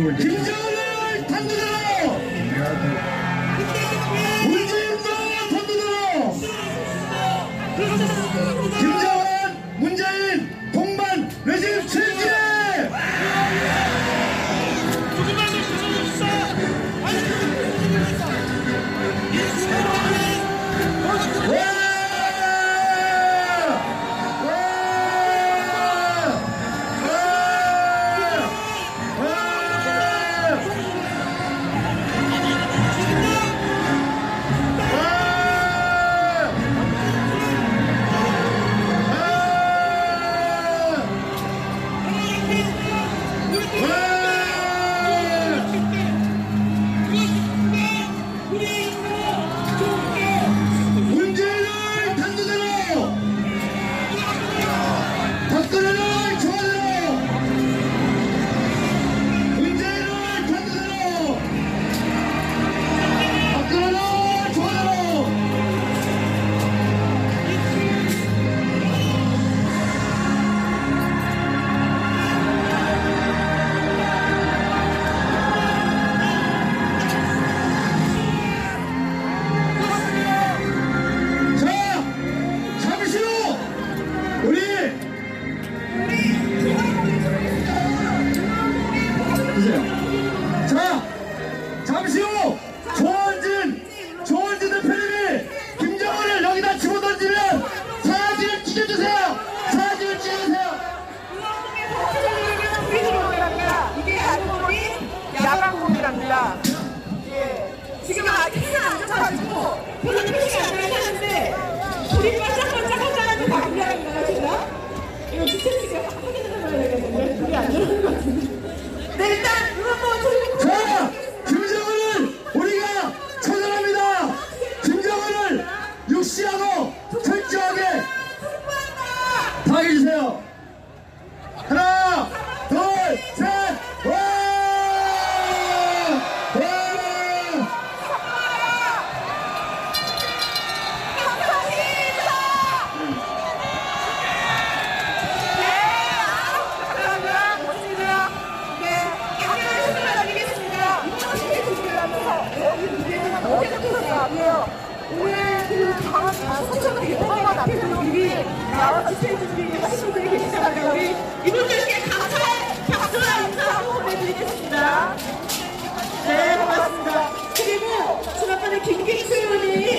행을 느끼 누르는 거지. 네, 어디서 계산이 아니에요. 오늘 인사하고 보내드리겠습니다. 네, 고맙습니다. 그리고 지난번에 김기수 의원이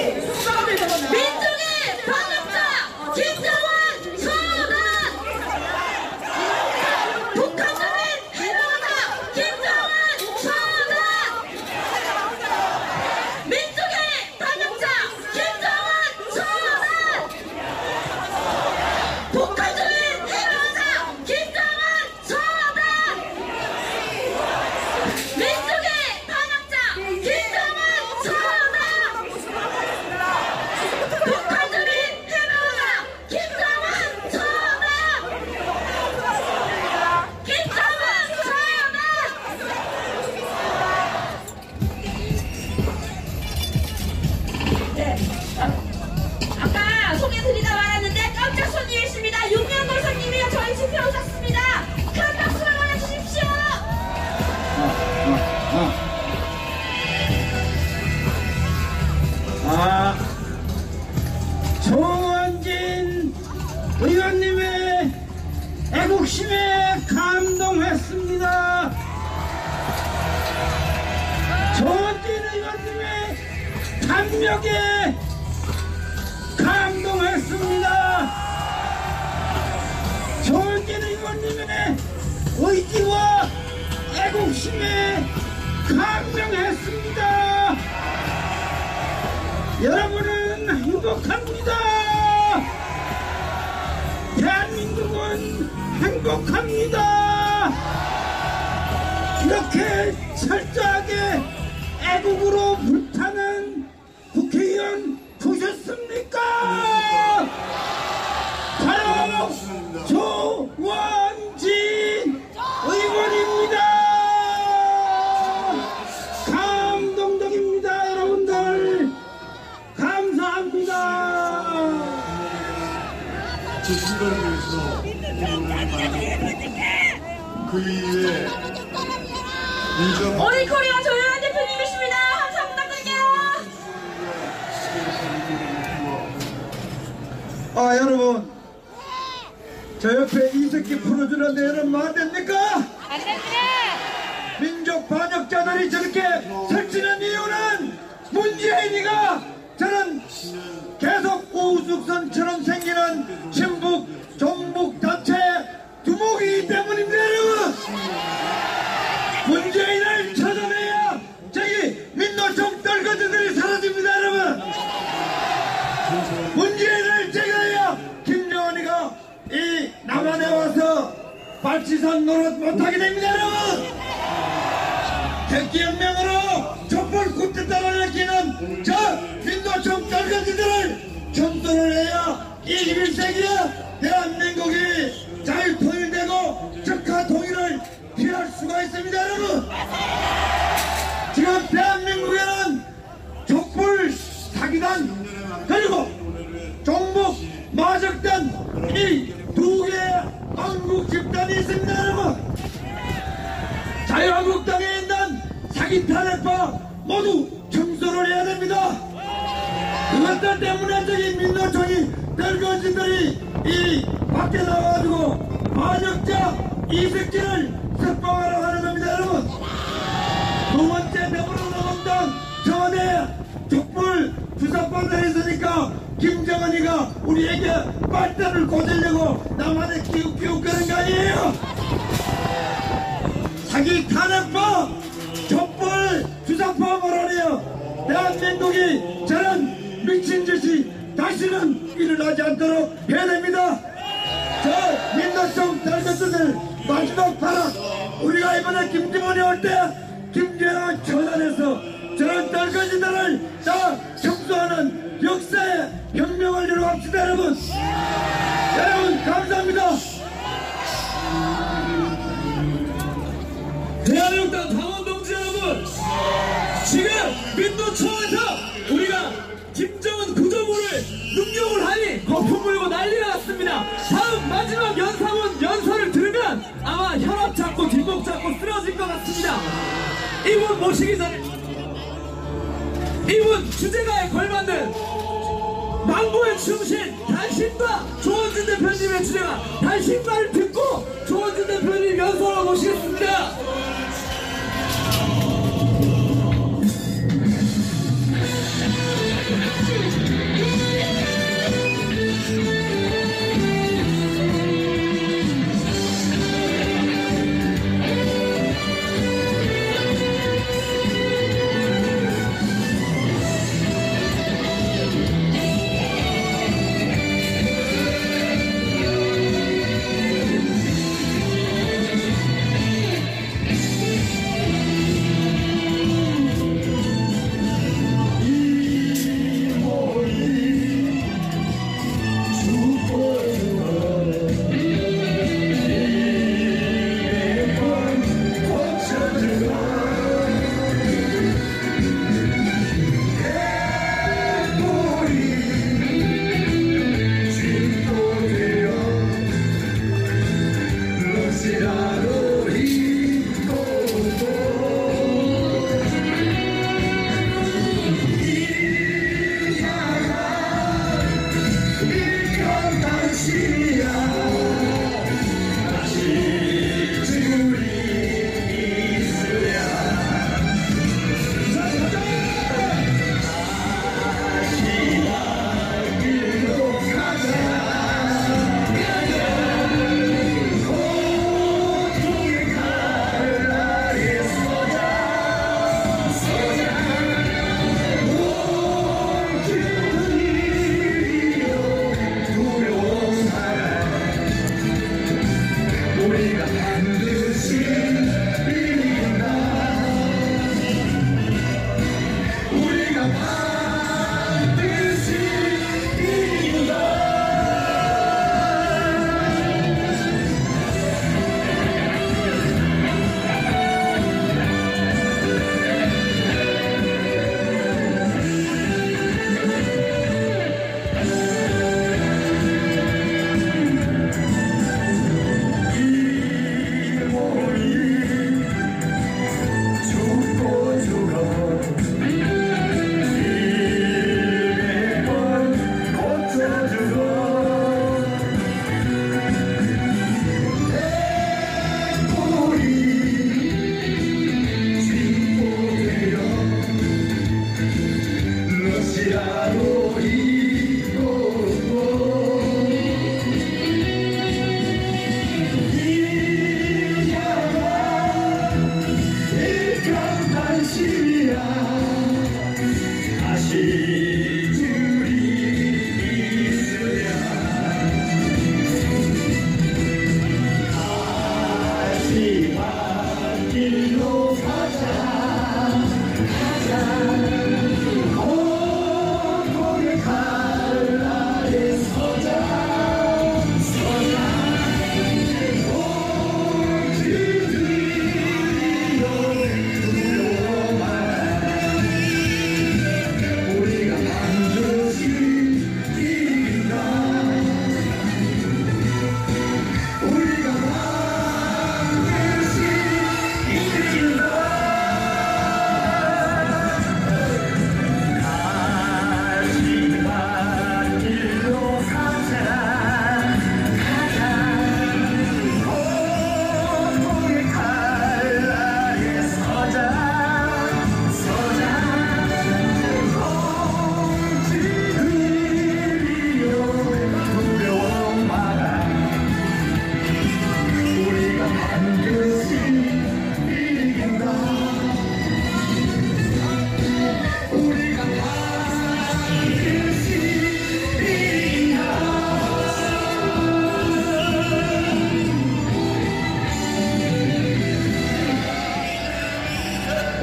애국심에 감명했습니다. 여러분은 행복합니다. 대한민국은 행복합니다. 이렇게 철저하게 애국으로 불타는 아 여러분 저 옆에 이 새끼 풀어주는데 여러분 뭐 안됩니까? 민족 반역자들이 저렇게 설치는 이유는 문재인이가 저는 계속 우숙선처럼 생기는 친북 종북 단체 두목이기 때문입니다 여러분 발치산 노릇 못하게 됩니다 여러분! 백기혁명으로 촛불 쿠데타를 일으키는 저 민노총 떨거지들을 청소를 해야 21세기에 대한민국이 자유통일 이 밖에 나와가지고 반역자 이색진을 석방하러 하는 겁니다 여러분. 두 번째 더불어노동당 청와대 촛불 주사방에 있으니까 김정은이가 우리에게 빨대를 꽂으려고 남한에 기웃기웃 거는 거 아니에요. 사기 탄핵파 촛불 주사파 몰아내요. 대한민국이 저런 미친 짓이 다시는 일어나지 않도록 해야 됩니다 저 민노총 달것들 마지막 발언. 우리가 이번에 김기문이 올 때 김계랑 처단해서 저런 떨거지들을 다 청소하는 역사의 혁명을 이루합시다 여러분. 여러분 감사합니다. 대한민국당 당원 동지 여러분 지금 민노총에서 우리가 김정은 구조물을 능력을 하니 거품 불고 난리가 났습니다 마지막 연사문 연설을 들으면 아마 혈압 잡고 뒷목 잡고 쓰러질 것 같습니다. 이분 모시기 전에 이분 주제가에 걸맞는 망고의 충신 단신과 조원진 대표님의 주제가 단신가를 듣고 조원진 대표님 연설을 모시겠습니다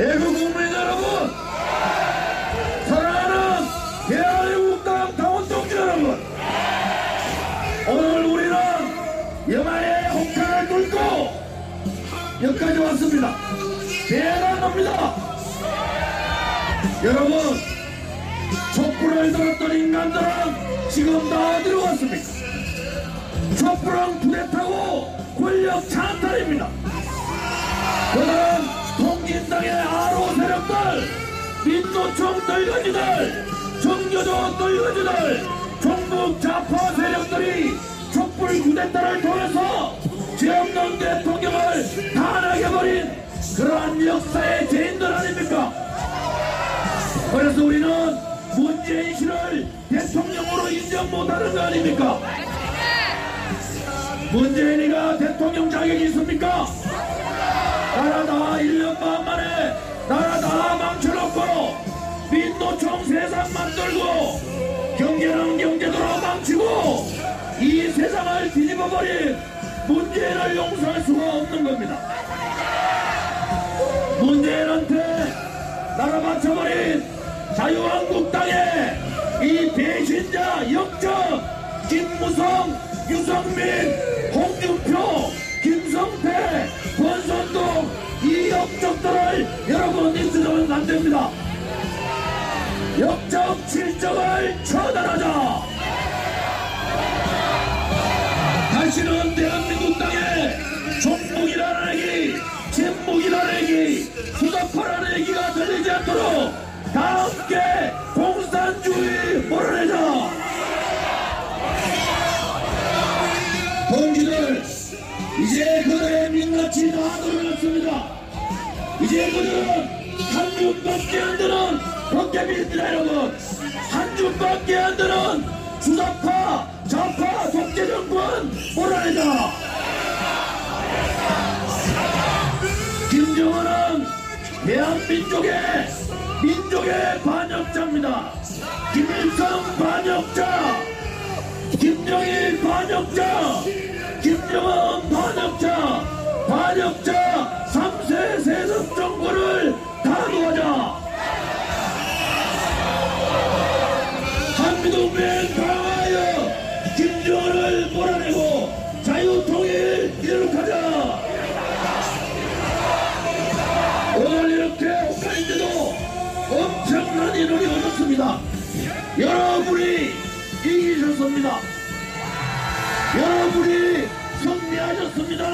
애국 국민 여러분! 사랑하는 대한민국 당 당원 동지 여러분! 오늘 우리는 여만의 홍탄을 뚫고 여기까지 왔습니다. 대단합니다. 여러분 촛불을 들었던 인간들은 지금 다 어디로 갔습니까? 촛불은 부대타고 권력 찬탈입니다. 그들은 통진당의 아로 세력들, 민노총 떨거지들, 정교조 떨거지들, 종북 좌파 세력들이 촛불 구대타를 통해서 죄 없는 대통령을 탄핵해버린 그러한 역사의 죄인들 아닙니까? 그래서 우리는 문재인 씨를 대통령으로 인정 못하는 거 아닙니까? 문재인이가 대통령 자격이 있습니까? 나라 다 1년 반 만에 나라 다 망쳐놓고 민노총 세상 만들고 경제는 경제대로 망치고 이 세상을 뒤집어버린 문재인을 용서할 수가 없는 겁니다. 문재인한테 나라 바쳐버린 자유한국당의 이 배신자 역적 김무성, 유성민, 홍준표, 김성태, 이 역적들을 여러분 잊으면 안 됩니다. 역적 실적을 처단하자. 다시는 대한민국 땅에 종북이라는 얘기, 도깨비입니다 여러분 한 줌밖에 안 되는 주사파 좌파 독재정권 몰아내자. 김정은은 대한민족의 민족의 반역자입니다. 김일성 반역자 김정일 반역자 김정은 반역자 반역자 3세 세습 정 한미동맹 강화하여 김정은을 몰아내고 자유통일 이룩하자. 오늘 이렇게 옥가인데도 엄청난 인원이 오셨습니다. 여러분이 이기셨습니다. 여러분이 승리하셨습니다.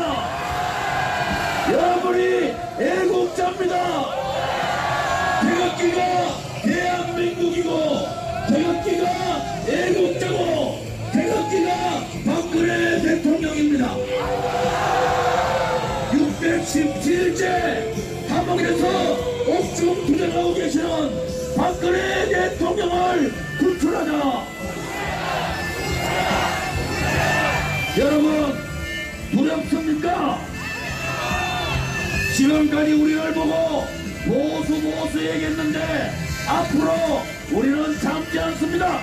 여러분이 애국자입니다. 태극기가 대한민국이고 태극기가 애국자고 태극기가 박근혜 대통령입니다 617째 감옥에서 옥중 투쟁하고 계시는 박근혜 대통령을 구출하자 여러분 두렵습니까? 지금까지 우리를 보고 보수 보수 얘기했는데 앞으로 우리는 참지 않습니다.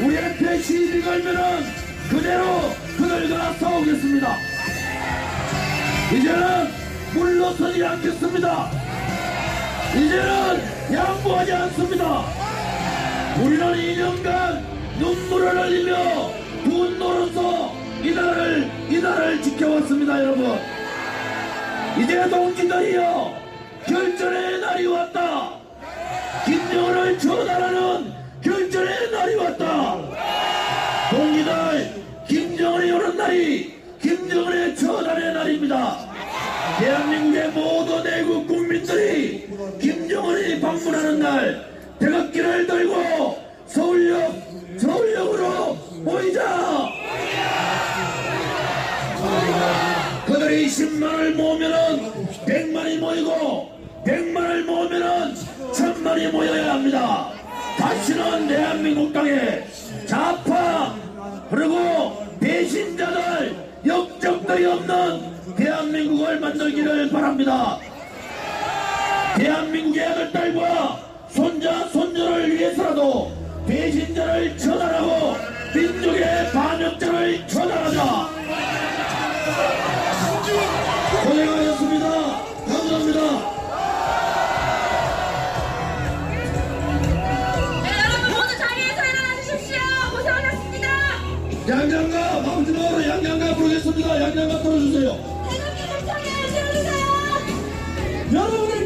우리한테 시비 걸면은 그대로 그들과 싸우겠습니다. 이제는 물러서지 않겠습니다. 이제는 양보하지 않습니다. 우리는 2년간 눈물을 흘리며 분노로서 이날을 이날을 지켜왔습니다, 여러분. 이제 동지들이여 결전의 날이 왔다. 김정은을 처단하는 결전의 날이 왔다. 동지들 김정은이 오는 날이 김정은의 처단의 날입니다. 대한민국의 모든 애국 국민들이 김정은이 방문하는 날 태극기를 들고 서울역 서울역으로 모이자. 그들이 10만을 모으면은 100만이 모이고 100만을 모으면은 1000만이 모여야 합니다. 다시는 대한민국 땅에 좌파 그리고 배신자들 역적들이 없는 대한민국을 만들기를 바랍니다. 대한민국의 아들딸과 손자 손녀를 위해서라도 배신자를 처단하고 민족의 반역자를 처단하자. 고생하셨습니다. 양양만 틀어주세요. 여러분을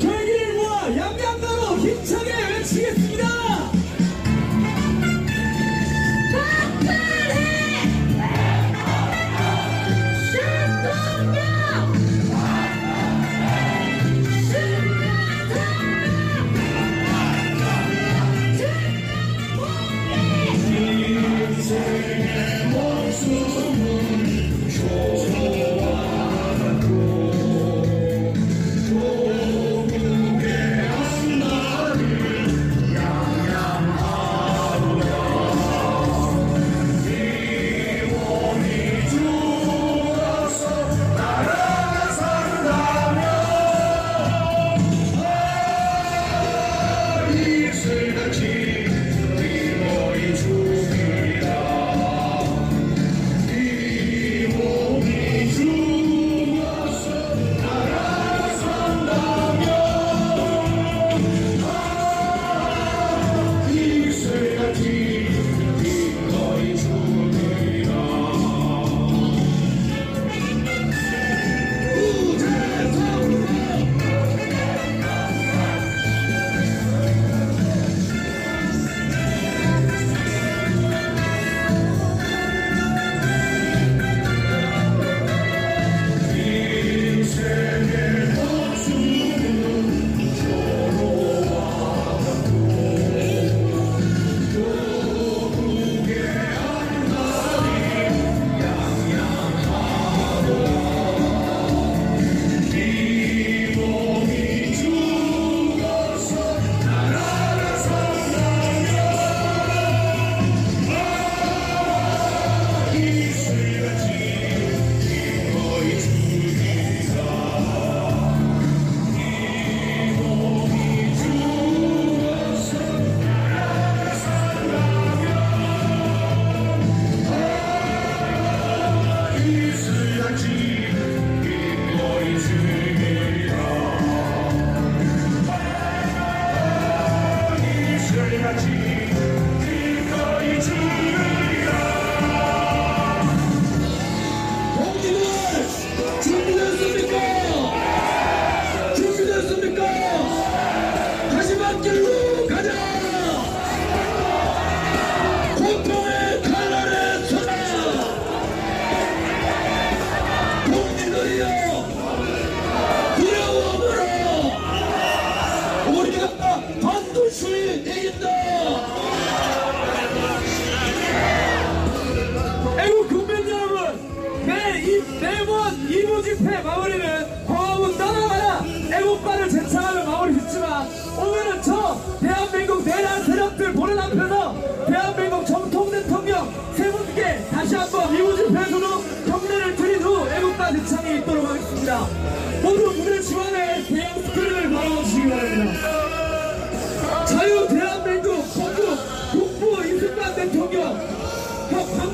church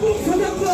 전국 전역과